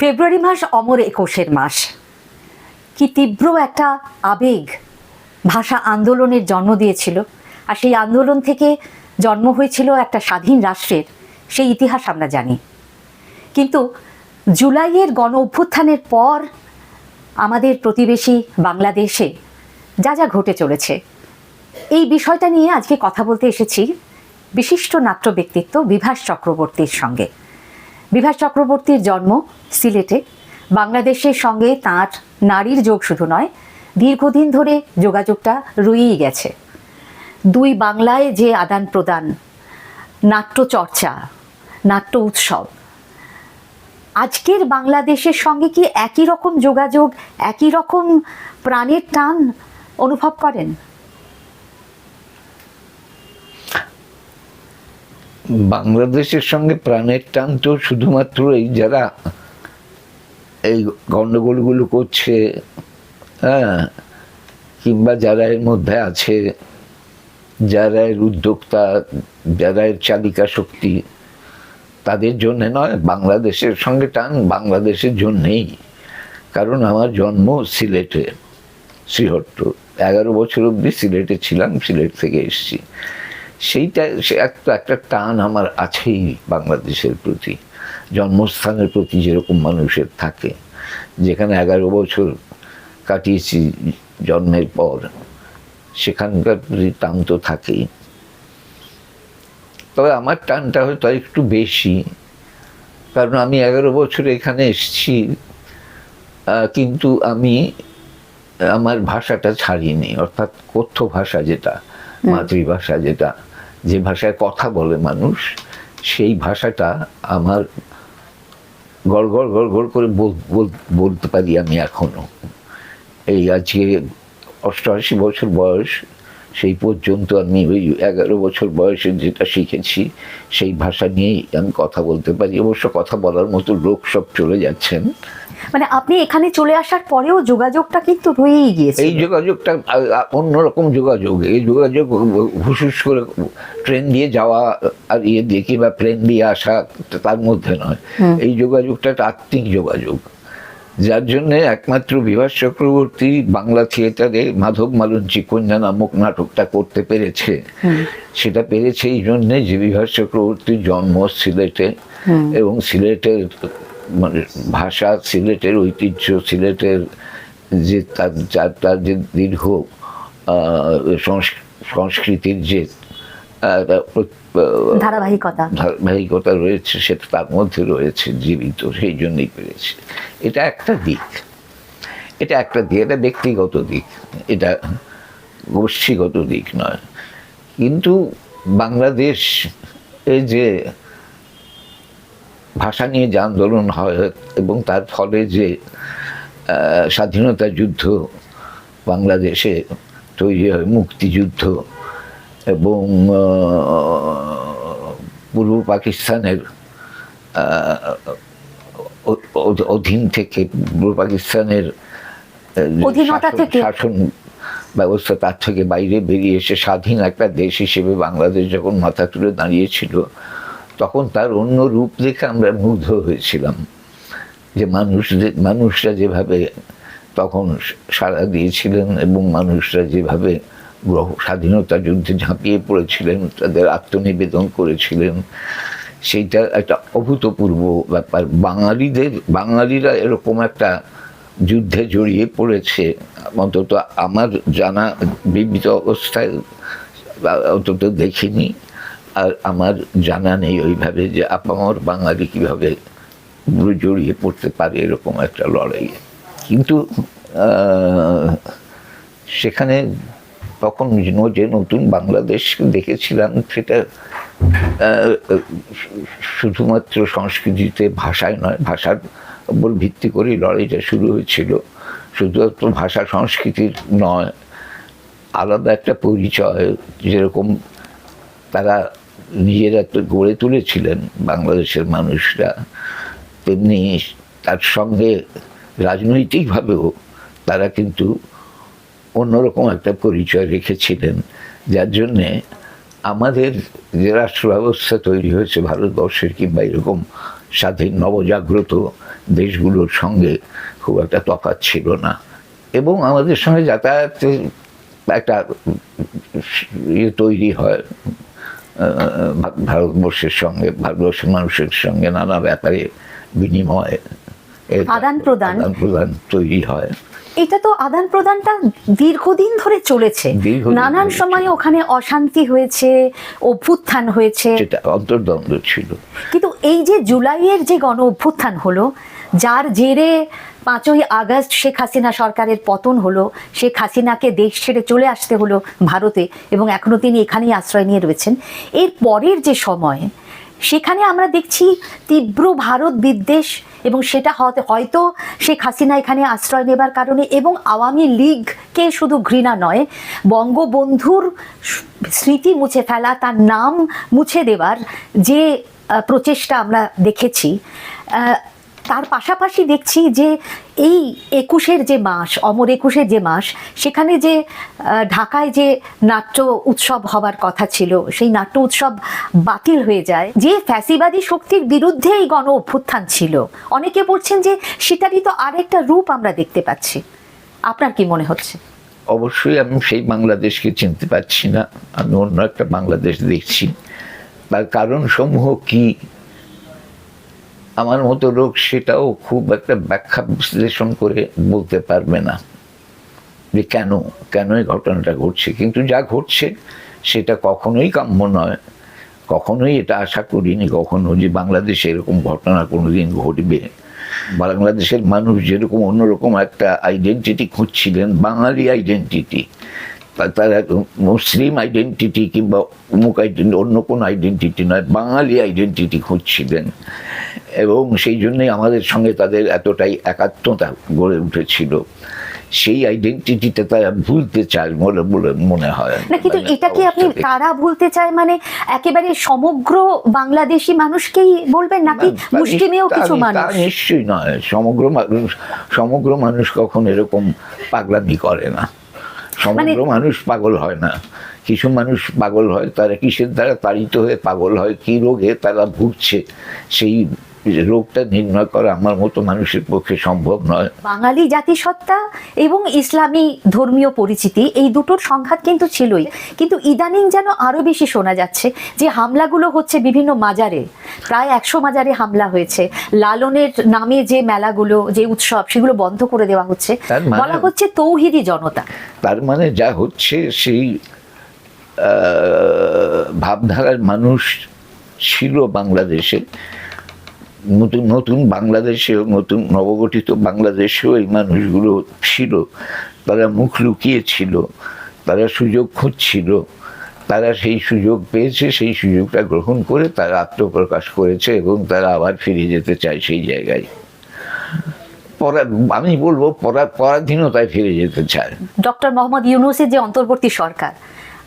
ফেব্রুয়ারি মাস অমর একুশের মাস। কি তীব্র একটা আবেগ ভাষা আন্দোলনের জন্ম দিয়েছিল। আর সেই আন্দোলন থেকে জন্ম হয়েছিল একটা স্বাধীন রাষ্ট্রের, সেই ইতিহাস আমরা জানি। কিন্তু জুলাইয়ের গণ অভ্যুত্থানের পর আমাদের প্রতিবেশী বাংলাদেশে যা যা ঘটে চলেছে, এই বিষয়টা নিয়ে আজকে কথা বলতে এসেছি বিশিষ্ট নাট্য ব্যক্তিত্ব বিভাস চক্রবর্তীর সঙ্গে। বিভাস চক্রবর্তীর জন্ম সিলেটে। বাংলাদেশের সঙ্গে তাঁর নারীর যোগ শুধু নয়, দীর্ঘদিন ধরে যোগাযোগটা রয়েই গেছে। দুই বাংলায় যে আদান প্রদান নাট্য চর্চা নাট্য উৎসব, আজকের বাংলাদেশের সঙ্গে কি একই রকম যোগাযোগ, একই রকম প্রাণের টান অনুভব করেন? বাংলাদেশের সঙ্গে প্রাণের টান তো শুধুমাত্র এই যারা এই গণ্ডগোলগুলো করছে হ্যাঁ কিংবা যারা এর মধ্যে আছে, যারা এর উদ্যোক্তা, যারা এর চালিকা শক্তি, তাদের জন্য নয়, বাংলাদেশের সঙ্গে টান বাংলাদেশের জন্যেই। কারণ আমার জন্ম সিলেটে, শ্রীহট্ট। এগারো বছর অবধি সিলেটে ছিলাম, সিলেট থেকে এসেছি। সেইটা সে একটা একটা টান আমার আছেই বাংলাদেশের প্রতি। জন্মস্থানের প্রতি যেরকম মানুষের থাকে। যেখানে এগারো বছর কাটিয়েছি জন্মের পর সেখানকার প্রতি টান তো থাকেই। তবে আমার টানটা হয়তো একটু বেশি কারণ আমি এগারো বছর এখানে এসেছি কিন্তু আমি আমার ভাষাটা ছাড়িনি অর্থাৎ কথ্য ভাষা যেটা মাতৃভাষা যেটা যে ভাষায় কথা বলে মানুষ, সেই ভাষাটা আমার গড় গড় গড় গড় করে বল- বল- বলতে পারি আমি এখনও। এই আজকে অষ্টআশি বছর বয়স, সেই পর্যন্ত আমি ওই এগারো বছর বয়সে যেটা শিখেছি, সেই ভাষা নিয়েই আমি কথা বলতে পারি। অবশ্য কথা বলার মতো লোক সব চলে যাচ্ছেন। মানে আপনি এখানে চলে আসার পরেও যোগাযোগটা কিন্তু রয়েই গিয়েছে এই যোগাযোগটা অন্যরকম যোগাযোগ। এই যোগাযোগ হুসুস করে ট্রেন দিয়ে যাওয়া আর ইয়ে দিয়ে কিংবা প্লেন দিয়ে আসা তার মধ্যে নয়। এই যোগাযোগটা একটা আত্মিক যোগাযোগ। যার জন্য একমাত্র বিভাস চক্রবর্তী বাংলা থিয়েটারে মাধব মালঞ্চি কন্যা নামক নাটকটা করতে পেরেছে। সেটা পেরেছে এই জন্যে যে বিভাস চক্রবর্তীর জন্ম সিলেটে এবং সিলেটের মানে ভাষা সিলেটের ঐতিহ্য সিলেটের যে তার যার তার যে দীর্ঘ সংস্কৃতির যে ধারাবাহিকতা। ধারাবাহিকতা রয়েছে সেটা তার মধ্যে রয়েছে জীবিত সেই জন্যই পেরেছে। এটা একটা দিক। এটা একটা দিক এটা ব্যক্তিগত দিক এটা গোষ্ঠীগত দিক নয়। কিন্তু বাংলাদেশ এই যে ভাষা নিয়ে যে আন্দোলন হয় এবং তার ফলে যে স্বাধীনতা যুদ্ধ বাংলাদেশে তৈরি হয় মুক্তিযুদ্ধ এবং পূর্ব পাকিস্তানের অধীন থেকে পূর্ব পাকিস্তানের। শাসন ব্যবস্থা তার থেকে বাইরে বেরিয়ে এসে স্বাধীন একটা দেশ হিসেবে বাংলাদেশ যখন মাথা তুলে দাঁড়িয়েছিল তখন তার অন্য রূপ দেখে আমরা মুগ্ধ হয়েছিলাম। যে মানুষদের মানুষরা যেভাবে তখন সাড়া দিয়েছিলেন এবং মানুষরা যেভাবে গ্রহ, স্বাধীনতা যুদ্ধে ঝাঁপিয়ে পড়েছিলেন, তাদের আত্মনিবেদন করেছিলেন, সেইটা একটা অভূতপূর্ব ব্যাপার। বাঙালিদের, বাঙালিরা এরকম একটা যুদ্ধে জড়িয়ে পড়েছে, অন্তত আমার জানা বিবিধ অবস্থায় অন্তত দেখিনি। আর আমার জানা নেই ওইভাবে যে আপামর বাঙালি কীভাবে জড়িয়ে পড়তে পারে এরকম একটা লড়াইয়ে কিন্তু সেখানে তখন যে নতুন বাংলাদেশ দেখেছিলাম সেটা শুধুমাত্র সংস্কৃতিতে ভাষায় নয়, ভাষার উপর ভিত্তি করেই লড়াইটা শুরু হয়েছিল। শুধুমাত্র ভাষা সংস্কৃতির নয়, আলাদা একটা পরিচয়, যেরকম তারা নিজেরা তো গড়ে তুলেছিলেন বাংলাদেশের মানুষরা, তেমনি তার সঙ্গে রাজনৈতিকভাবেও তারা কিন্তু অন্যরকম একটা পরিচয় রেখেছিলেন, যার জন্যে আমাদের যে রাষ্ট্র ব্যবস্থা তৈরি হয়েছে, ভারতবর্ষের কিংবা এরকম স্বাধীন নবজাগ্রত দেশগুলোর সঙ্গে খুব একটা তফাৎ ছিল না। এবং আমাদের সঙ্গে যাতায়াতের একটা ইয়ে তৈরি হয় ভারতবর্ষের সঙ্গে ভারতবর্ষের মানুষের সঙ্গে নানা ব্যাপারে বিনিময়। আদান প্রদান। তৈরি হয়। এটা তো আদান প্রদানটা দীর্ঘদিন ধরে চলেছে। নানান সময় ওখানে অশান্তি হয়েছে অভ্যুত্থান হয়েছে। সেটা অন্তর্দ্বন্দ্ব ছিল। কিন্তু এই যে জুলাইয়ের যে গণ অভ্যুত্থান হলো যার জেরে পাঁচই আগস্ট শেখ হাসিনা সরকারের পতন হলো। শেখ হাসিনাকে দেশ ছেড়ে চলে আসতে হলো ভারতে এবং এখনও তিনি এখানেই আশ্রয় নিয়ে রয়েছেন। এর পরের যে সময়, সেখানে আমরা দেখছি তীব্র ভারত বিদ্বেষ এবং সেটা হয়তো হয়তো শেখ হাসিনা এখানে আশ্রয় নেবার কারণে এবং আওয়ামী লীগকে শুধু ঘৃণা নয়, বঙ্গবন্ধুর স্মৃতি মুছে ফেলা, তার নাম মুছে দেওয়ার যে প্রচেষ্টা আমরা দেখেছি তার পাশাপাশি দেখছি যে এই একুশের যে মাস, অমর একুশের যে মাস, সেখানে যে ঢাকায় যে নাট্য উৎসব হবার কথা ছিল, সেই নাট্য উৎসব বাতিল হয়ে যায়। যে ফ্যাসিবাদী শক্তির বিরুদ্ধে এই গণ অভ্যুত্থান ছিল, অনেকে বলছেন যে সেটারই তো আরেকটা রূপ আমরা দেখতে পাচ্ছি। আপনার কি মনে হচ্ছে? অবশ্যই আমি সেই বাংলাদেশকে চিনতে পারছি না। আমি অন্য একটা বাংলাদেশ দেখছি। তার কারণ সমূহ কি আমার মতো লোক সেটাও খুব একটা ব্যাখ্যা বিশ্লেষণ করে বলতে পারবে না যে কেন কেন এই ঘটনাটা ঘটছে। কিন্তু যা ঘটছে সেটা কখনোই কাম্য নয়। কখনোই এটা আশা করিনি কখনো যে বাংলাদেশে এরকম ঘটনা কোনো দিন ঘটবে। বাংলাদেশের মানুষ যেরকম অন্যরকম একটা আইডেন্টিটি খুঁজছিলেন, বাঙালি আইডেন্টিটি তারা মুসলিম আইডেন্টিটি কিংবা অমুক আইডেন্টি অন্য কোনো আইডেন্টিটি নয়, বাঙালি আইডেন্টিটি খুঁজছিলেন। এবং সেই জন্যই আমাদের সঙ্গে তাদের এতটাই একাত্মতা গড়ে উঠেছিল। সেই আইডেন্টিটিটা তারা ভুলতে চায় বলে বলে মনে হয়। না কিন্তু মানে এটা কি আপনি তারা ভুলতে চায় মানে একেবারে সমগ্র বাংলাদেশি মানুষকেই বলবেন নাকি মুষ্টিমেয় কিছু মানুষ? নিশ্চয়ই নয়। সমগ্র মানুষ সমগ্র মানুষ কখন এরকম পাগলামি করে না। সমগ্র মানে- মানুষ পাগল হয় না। কিছু মানুষ পাগল হয় তারা কিসের দ্বারা তাড়িত হয়ে পাগল হয় কি রোগে তারা ভুগছে সেই রোগটা নির্ণয় করা আমার মতো মানুষের পক্ষে সম্ভব নয়। বাঙালি জাতিসত্তা এবং ইসলামী ধর্মীয় পরিচিতি এই দুটোর সংঘাত কিন্তু ছিলই। কিন্তু ইদানিং যেন আরও বেশি শোনা যাচ্ছে যে হামলাগুলো হচ্ছে বিভিন্ন মাজারে। প্রায় একশো মাজারে হামলা হয়েছে। লালনের নামে যে মেলাগুলো যে উৎসব সেগুলো বন্ধ করে দেওয়া হচ্ছে। মানে- বলা হচ্ছে তৌহিদি জনতা। তার মানে যা হচ্ছে সেই ভাবধারার মানুষ ছিল বাংলাদেশে নতুন নতুন বাংলাদেশেও, নতুন নবগঠিত বাংলাদেশেও এই মানুষগুলো ছিল। তারা মুখ লুকিয়েছিল, তারা সুযোগ খুঁজছিল, তারা সেই সুযোগ পেয়েছে, সেই সুযোগটা গ্রহণ করে তারা আত্মপ্রকাশ করেছে এবং তারা আবার ফিরে যেতে চায় সেই জায়গায়। পরা, আমি বলব পরা, পরাধীনতায় ফিরে যেতে চায়। ডক্টর মোহাম্মদ ইউনুসের যে অন্তর্বর্তী সরকার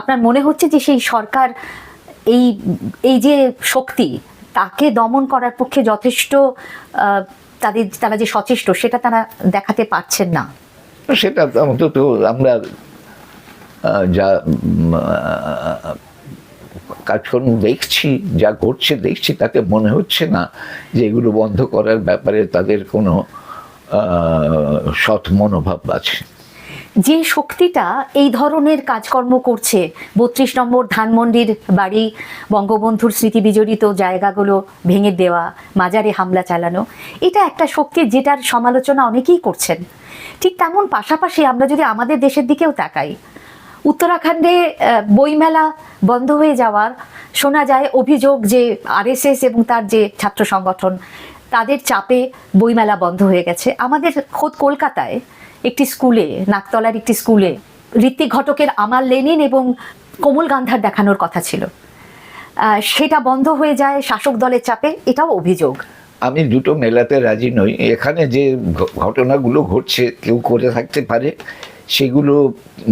আপনার মনে হচ্ছে যে সেই সরকার এই এই যে শক্তি, তাকে দমন করার পক্ষে যথেষ্ট তাদের, তারা যে সচেষ্ট, সেটা তারা দেখাতে পারছেন না? সেটা অন্তত আমরা যা কাজকর্ম দেখছি, যা ঘটছে দেখছি, তাতে মনে হচ্ছে না যে এগুলো বন্ধ করার ব্যাপারে তাদের কোনো সৎ মনোভাব আছে। যে শক্তিটা এই ধরনের কাজকর্ম করছে, বত্রিশ নম্বর ধানমন্ডির বাড়ি, বঙ্গবন্ধুর স্মৃতি বিজড়িত জায়গাগুলো ভেঙে দেওয়া, মাজারে হামলা চালানো, এটা একটা শক্তি যেটার সমালোচনা অনেকেই করছেন। ঠিক তেমন পাশাপাশি আমরা যদি আমাদের দেশের দিকেও তাকাই, উত্তরাখণ্ডে বইমেলা বন্ধ হয়ে যাওয়ার শোনা যায় অভিযোগ যে আরএসএস এবং তার যে ছাত্র সংগঠন, তাদের চাপে বইমেলা বন্ধ হয়ে গেছে। আমাদের খোদ কলকাতায় একটি স্কুলে, নাকতলার একটি স্কুলে, ঋত্বিক ঘটকের আমার লেনিন এবং কোমল গান্ধার দেখানোর কথা ছিল। সেটা বন্ধ হয়ে যায় শাসক দলের চাপে, এটাও অভিযোগ। আমি দুটো মেলাতে রাজি নই। এখানে যে ঘটনাগুলো ঘটছে, কেউ করে থাকতে পারে, সেগুলো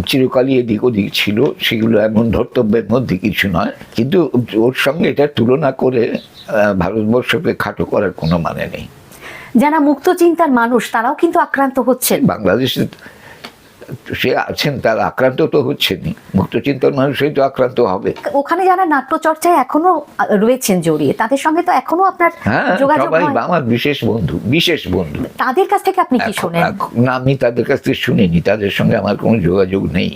চিরকালই এদিক ওদিক ছিল, সেগুলো এমন ধর্তব্যের মধ্যে কিছু নয়। কিন্তু ওর সঙ্গে এটা তুলনা করে ভারতবর্ষকে খাটো করার কোনো মানে নেই। যারা মুক্ত চিন্তার মানুষ তারাও কিন্তু আক্রান্ত হচ্ছেন। বাংলাদেশে সে আছেন তার আক্রান্ত তো হচ্ছেনই। মুক্তচিন্তন মানুষই তো আক্রান্ত হবে। ওখানে যারা নাট্যচর্চায় এখনও রয়েছেন জড়িয়ে তাদের সঙ্গে তো এখনও আপনার হ্যাঁ যোগাযোগ হয়। আমার বিশেষ বন্ধু বিশেষ বন্ধু। তাদের কাছ থেকে আপনি কি শোনেন? না আমি তাদের কাছ থেকে শুনিনি তাদের সঙ্গে আমার কোনো যোগাযোগ নেই।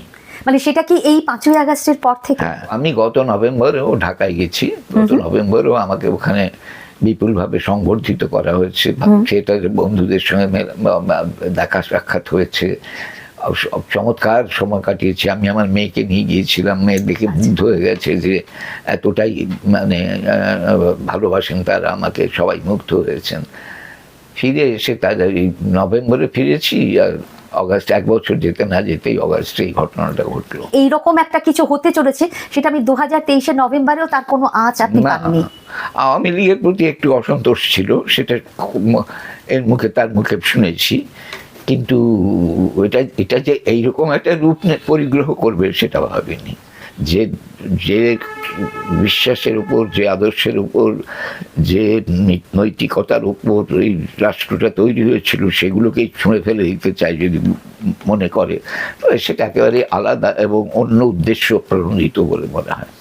মানে সেটা কি এই পাঁচই আগস্টের পর থেকে? হ্যাঁ আমি গত নভেম্বরেও ঢাকায় গেছি গত নভেম্বরেও আমাকে ওখানে বিপুলভাবে সংবর্ধিত করা হয়েছে। সেটা বন্ধুদের সঙ্গে দেখা সাক্ষাৎ হয়েছে। চমৎকার সময় কাটিয়েছি। আমি আমার মেয়েকে নিয়ে গিয়েছিলাম। মেয়ে দেখে মুগ্ধ হয়ে গেছে যে এতটাই মানে ভালোবাসেন তারা আমাকে সবাই মুগ্ধ হয়েছেন। ফিরে এসে তাদের এই নভেম্বরে ফিরেছি আর অগাস্ট এক বছর যেতে না যেতেই অগাস্টে এই ঘটনাটা ঘটলো। এইরকম একটা কিছু হতে চলেছে সেটা আমি দু হাজার তেইশে নভেম্বরেও তার কোনো আঁচ আপনি পাননি? আওয়ামী লীগের প্রতি একটু অসন্তোষ ছিল সেটা এর মুখে তার মুখে শুনেছি। কিন্তু এটা এটা যে এইরকম একটা রূপ পরিগ্রহ করবে সেটা ভাবিনি। যে যে বিশ্বাসের উপর, যে আদর্শের উপর, যে নৈতিকতার উপর এই রাষ্ট্রটা তৈরি হয়েছিল, সেগুলোকেই ছুঁড়ে ফেলে দিতে চায় যদি মনে করে। সেটা একেবারে আলাদা এবং অন্য উদ্দেশ্য প্রণোদিত বলে মনে হয়।